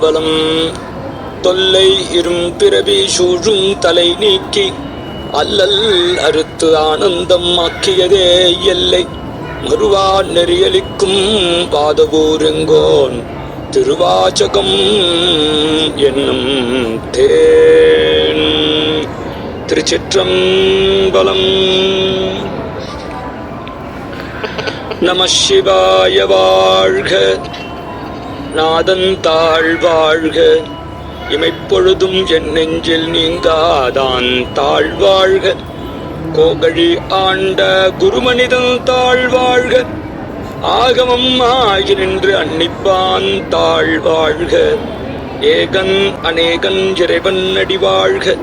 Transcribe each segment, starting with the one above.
பலம் தொல்லை இரும் பிறவி சூழும் தலை நீக்கி அல்லல் அறுத்து ஆனந்தம் ஆக்கியதே எல்லை. மறுவா நெறியலிக்கும் பாதபூருங்கோன் திருவாச்சகம் என்னும் தேன். திருச்சிற்றம்பலம். நம சிவாய வாழ்க. நாதன் தாழ் வாழ்க. இமைப்பொழுதும் என் நெஞ்சில் நீங்காதான் தாழ் வாழ்க. கோகழி ஆண்ட குருமனிதன் தாழ் வாழ்க. ஆகமம் ஆகி நின்று அன்னிப்பான் தாழ் வாழ்க. ஏகன் அநேகன் இறைவன் அடி வாழ்க.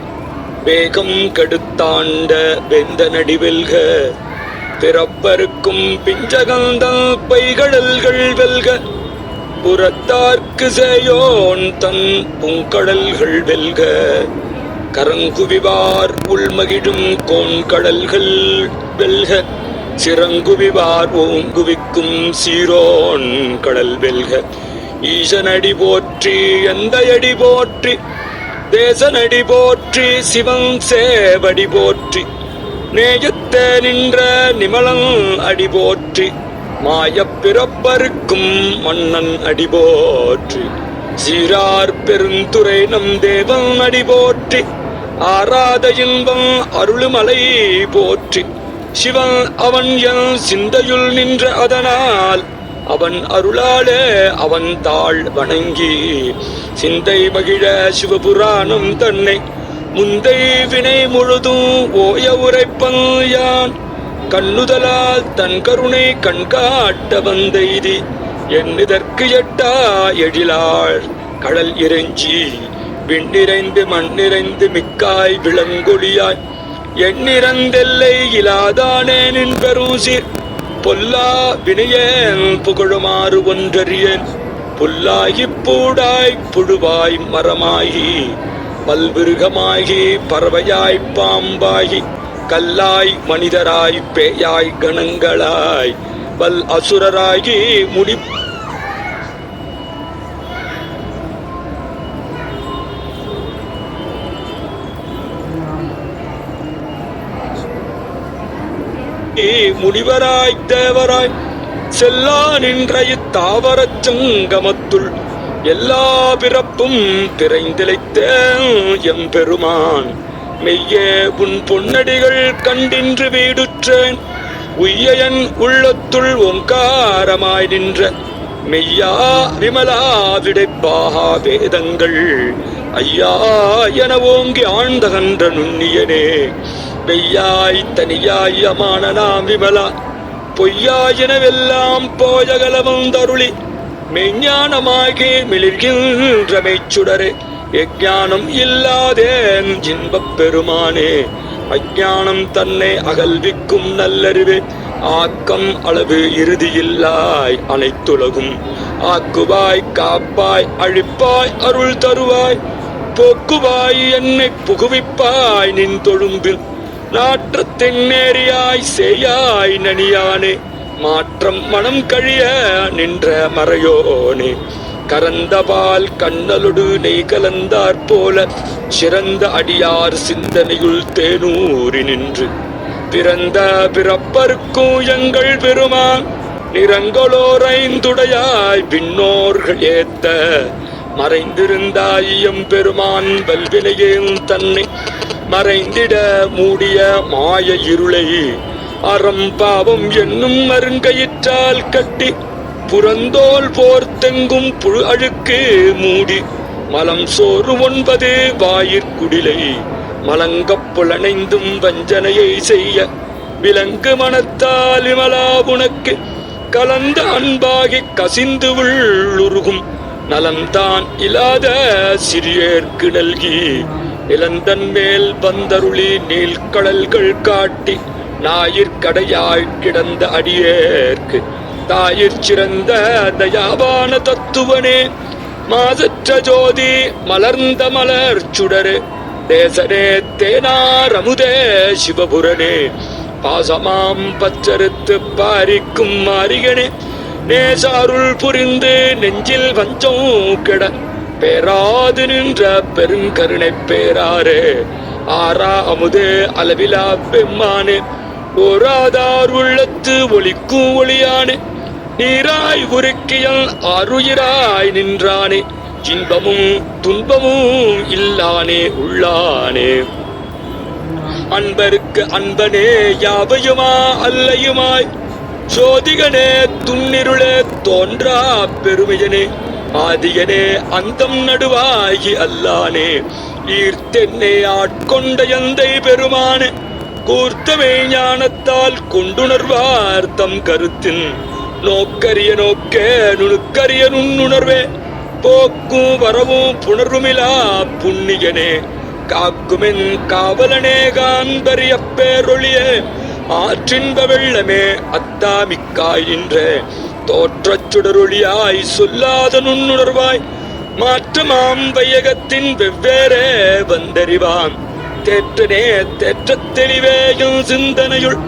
வேகம் கெடுத்தாண்ட வெந்த நடிவெல்க பிறப்பருக்கும் பிஞ்சகந்தல் பைகடல்கள் வெல்க. புறத்தார்க்கு சேயோன் தன் பூங்கடல்கள் வெல்க. கரங்குவிவார் உள்மகிழும் கோண்கடல்கள் வெல்க. சிறங்குவிவார் ஓங்குவிக்கும் சீரோன் கடல் வெல்க. ஈசனடி போற்றி எந்தையடி போற்றி தேசனடி போற்றி சிவம் சேவடி போற்றி. நேயத்தே நின்ற நிமலன் அடி போற்றி. மாயப் பிறப்பருக்கும் மன்னன் அடிபோற்றி. சீரார் பெருந்துரை நம் தேவன் அடிபோற்றி. ஆராத இன்பம் அருளுமலை போற்றி. சிவன் அவன் என் சிந்தையுள் நின்ற அதனால் அவன் அருளாலே அவன் தாழ் வணங்கி. சிந்தை மகிழ சிவபுராணம் தன்னை. முந்தை வினை முழுதும் ஓய உரைப்பன் யான். கல்லுதலால் தன் கருணை கண்காட்ட வந்தெய்தி என்னிதற்கு எட்டா எழிலாள். கடல் இறைஞ்சி விண்ணிறைந்து மண்ணிறைந்து மிக்காய் விளங்கொழியாய் எண்ணிறந்தெல்லை இலாதானே நின் பொல்லா வினையேன் புகழுமாறு ஒன்றறியேன். புல்லாகி பூடாய் புழுவாய் மரமாகி பல்விருகமாகி பறவையாய் பாம்பாகி. கல்லாய் மனிதராய் பேயாய் கணங்களாய் வல் அசுரராகி முடி முனிவராய் தேவராய் செல்லா நின்ற இத்தாவர சங்கமத்துள் எல்லா பிறப்பும் திரைந்திலைத்தேன் எம்பெருமான். மெய்ய உன் பொன்னடிகள் கண்டின்று வீடுற்றேன். உய்யன் உள்ளத்துள் ஓங்காரமாய் நின்ற. மெய்யா விமலா விடைப்பாகா வேதங்கள். ஐயா என ஓங்கி ஆழ்ந்தகன்ற நுண்ணியனே. பெய்யாய் தனியாய் அமானனாம் விமலா. பொய்யாயினவெல்லாம் போயகலமும் தருளி. மெய்ஞானமாகி மிளிர்கின்ற மெய்ச்சுடரே. எஞ்ஞானம் இல்லாதேன் இன்பப் பெருமானே. அஜானம் தன்னை அகல்விக்கும் நல்லறிவே. ஆக்கம் அளவு இறுதியில்லாய் அனைத்துலகும். ஆக்குவாய் காப்பாய் அழிப்பாய் அருள் தருவாய். போக்குவாய் என்னை புகுவிப்பாய் நின் தொழும்பில். நாற்று தென்னேறியாய் செய்யாய் நனியானே. மாற்றம் மனம் கழிய நின்ற மறையோனே. கரந்தபால் கண்ணலொடு நெய் கலந்தாற் போல சிறந்த அடியார் சிந்தனையுள் தேனூறி நின்று. பிறந்த பிறப்பருக்கும் எங்கள் பெருமான் நிறங்களோரைந்துடையாய் பின்னோர்கள் ஏத்த. மறைந்திருந்தாயம் பெருமான் வல்வினையேன் தன்னை மறைந்திட மூடிய மாய இருளை. அறம் பாவம் என்னும் மருங்கயிற்றால் கட்டி புறந்தோல் போர்த்தெங்கும் புழு அழுக்கு மூடி மலம் சோறு ஒன்பது வாயிற்குடிலை மலங்கப் புலனைந்தும் வஞ்சனையை செய்ய விலங்கு மனத்தால் விமலா உனக்கு கலந்த அன்பாகி கசிந்து உள்ளுருகும் நலம்தான் இல்லாத சிறியேற்கு நல்கி இளந்தன் மேல் வந்தருளி நீள்கடல்கள் காட்டி ஞாயிற்கடையாய் கிடந்த அடியேற்கு தாயிற் சிறந்த தயாவான தத்துவனே மாசற்ற ஜோதி மலர்ந்த மலர் சுடரு தேசனே தேனாரமுதே சிவபுரனே. பாசமாம் பச்சருத்து பாரிக்கும் மாரிகனே நேசாருள் புரிந்து நெஞ்சில் வஞ்சம் கிட பேராது நின்ற பெருங்கருணை பேராரே. ஆறா அமுதே அளவிலா பெம்மானே ஓராதார் உள்ளத்து ஒளிக்கும் ஒளியானே. நீராய் உருக்கியல் அருயிராய் நின்றானே இன்பமும் துன்பமும் இல்லானே உள்ளானே. அன்பருக்கு அன்பனே யாவையுமா அல்லையுமாய்? சோதிகனே துன்னிருளே தோன்றா பெருமையனே. ஆதியனே அந்தம் நடுவாகி அல்லானே. ஈர்த்தென்னை ஆட்கொண்ட எந்தை பெருமானே. கூர்த்தமே ஞானத்தால் கொண்டுணர்வார் தம் கருத்தின் நோக்கரிய நோக்கே நுணுக்கரிய நுண்ணுணர்வே போக்கும் வரவும் புணர்வுமிலா புண்ணியனே. காக்குமென் காவலனே காந்தரிய பேரொழியே ஆற்றின்ப வெள்ளமே அத்தாமிக்காயின்ற தோற்றச் சுடரொளியாய் சொல்லாத நுண்ணுணர்வாய் மாற்றமாம் வையகத்தின் வெவ்வேறே வந்தறிவான் தேற்றனே தேற்ற தெளிவேயும் சிந்தனையுள்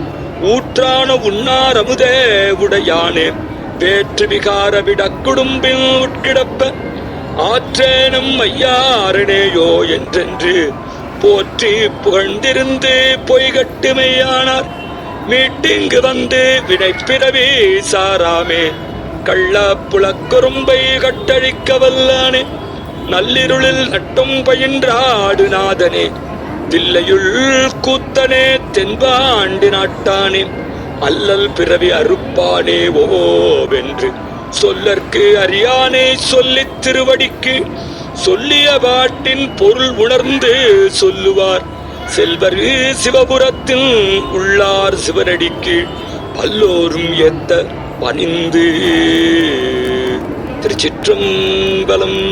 ஊற்றான உண்ணார் அமுதே உடையானே. வேற்று விகார விடக்குடும்பில் உட்கிடப்ப ஆற்றேனும் ஐயாரனேயோ என்றென்று போற்றி புகழ்ந்திருந்து பொய்கட்டுமையானார். மீட்டிங்கு வந்து வினைப்பிறவி சாராமே. கள்ள புலக்குறும்பை கட்டழிக்க வல்லானே. நள்ளிருளில் நட்டும் பயின்றாடு நாதனே. தில்லையுள் கூத்தனே தென்பாண்டி நாட்டானே அல்லல் பிறவி அறுப்பானே ஓவென்று. சொல்லற்கு அறியானே சொல்லித் திருவடிக்கு சொல்லிய பாட்டின் பொருள் உணர்ந்து சொல்லுவார். செல்வர் சிவபுரத்தில் உள்ளார் சிவனடிக்கு பல்லோரும் எத்த பணிந்து. திருச்சிற்றம்பலம்.